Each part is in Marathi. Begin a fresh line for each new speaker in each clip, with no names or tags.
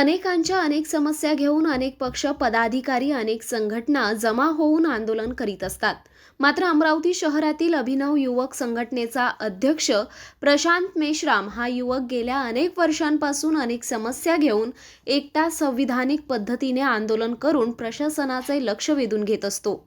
अनेकांच्या अनेक समस्या घेऊन अनेक पक्ष पदाधिकारी अनेक संघटना जमा होऊन आंदोलन करीत असतात. मात्र अमरावती शहरातील अभिनव युवक संघटनेचा अध्यक्ष प्रशांत मेश्राम हा युवक गेल्या अनेक वर्षांपासून अनेक समस्या घेऊन एकटा संविधानिक पद्धतीने आंदोलन करून प्रशासनाचे लक्ष वेधून घेत असतो.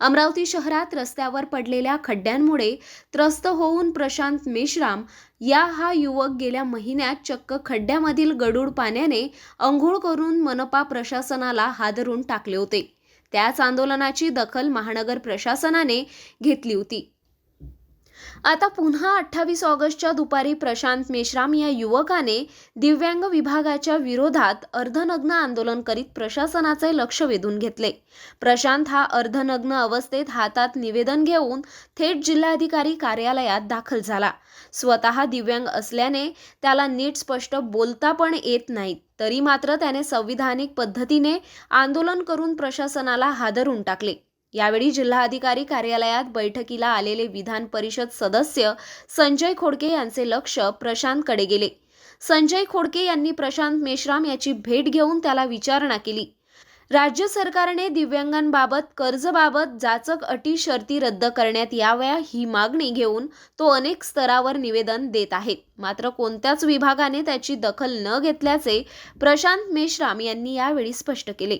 अमरावती शहरात रस्त्यावर पडलेल्या खड्ड्यांमुळे त्रस्त होऊन प्रशांत मेश्राम या हा युवक गेल्या महिन्यात चक्क खड्ड्यामधील गडूड पाण्याने अंघोळ करून मनपा प्रशासनाला हादरून टाकले होते. त्याच आंदोलनाची दखल महानगर प्रशासनाने घेतली होती. आता पुन्हा अठ्ठावीस ऑगस्टच्या दुपारी प्रशांत मेश्राम या युवकाने दिव्यांग विभागाच्या विरोधात अर्धनग्न आंदोलन करीत प्रशासनाचे लक्ष वेधून घेतले. प्रशांत हा अर्धनग्न अवस्थेत हातात निवेदन घेऊन थेट जिल्हाधिकारी कार्यालयात दाखल झाला. स्वतः दिव्यांग असल्याने त्याला नीट स्पष्ट बोलता पण येत नाहीत. तरी मात्र त्याने संविधानिक पद्धतीने आंदोलन करून प्रशासनाला हादरून टाकले. यावेळी जिल्हाधिकारी कार्यालयात बैठकीला आलेले विधान परिषद सदस्य संजय खोडके यांचे लक्ष प्रशांतकडे गेले. संजय खोडके यांनी प्रशांत मेश्राम याची भेट घेऊन त्याला विचारणा केली. राज्य सरकारने दिव्यांगांबाबत कर्जबाबत जाचक अटी शर्ती रद्द करण्यात याव्या ही मागणी घेऊन तो अनेक स्तरावर निवेदन देत आहे मात्र कोणत्याच विभागाने त्याची दखल न घेतल्याचे प्रशांत मेश्राम यांनी यावेळी स्पष्ट केले.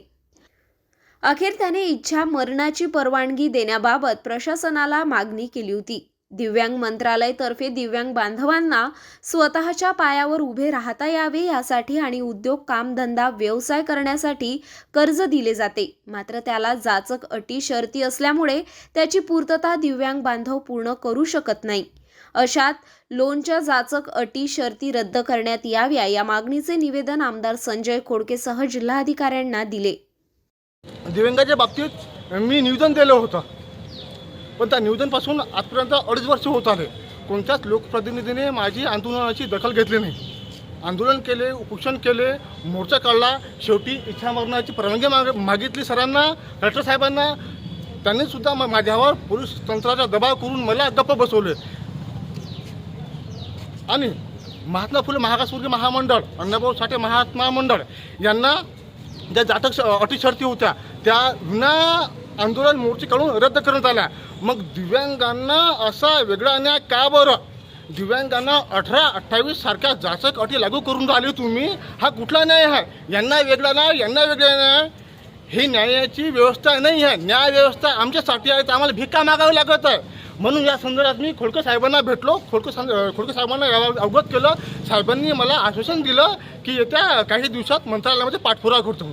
अखेर त्याने इच्छा मरणाची परवानगी देण्याबाबत प्रशासनाला मागणी केली होती. दिव्यांग मंत्रालयतर्फे दिव्यांग बांधवांना स्वतःच्या पायावर उभे राहता यावे यासाठी आणि उद्योग कामधंदा व्यवसाय करण्यासाठी कर्ज दिले जाते. मात्र त्याला जाचक अटी शर्ती असल्यामुळे त्याची पूर्तता दिव्यांग बांधव पूर्ण करू शकत नाही. अशात लोनच्या जाचक अटी शर्ती रद्द करण्यात याव्या या मागणीचे निवेदन आमदार संजय खोडकेसह जिल्हाधिकाऱ्यांना दिले.
दिव्यांगाच्या बाबतीत मी निवेदन दिलं होतं. पण त्या निवेदनपासून आजपर्यंत अडीच वर्ष होत आले. कोणत्याच लोकप्रतिनिधीने माझी आंदोलनाची दखल घेतली नाही. आंदोलन केले उपोषण केले मोर्चा काढला. शेवटी इच्छा मरणाची परवानगी माग मागितली सरांना कलेक्टर साहेबांना. त्यांनीसुद्धा माझ्यावर पोलीस तंत्राचा दबाव करून मला गप्प बसवले. आणि महात्मा फुले महागासवर्गीय महामंडळ अण्णाभाऊ साठे महात्मा मंडळ यांना ज्या जातक श- अटी शर्ती होत्या त्या विना आंदोलन मोर्चे काढून रद्द करण्यात आल्या. मग दिव्यांगांना असा वेगळा अन्याय का बरं? दिव्यांगांना अठरा अठ्ठावीस सारख्या जाचक अटी लागू करून राहिले तुम्ही? हा कुठला न्याय आहे? यांना वेगळा न्याय यांना वेगळा न्याय? ही न्यायाची व्यवस्था नाही आहे. न्याय व्यवस्था आमच्यासाठी आहे तर आम्हाला भिका मागावी लागत आहे. म्हणून या संदर्भात मी खोडके साहेबांना भेटलो. खोडके सा खोडके साहेबांना यावर अवगत केलं. साहेबांनी मला आश्वासन दिलं की येत्या काही दिवसात मंत्रालयामध्ये पाठपुरावा करतो.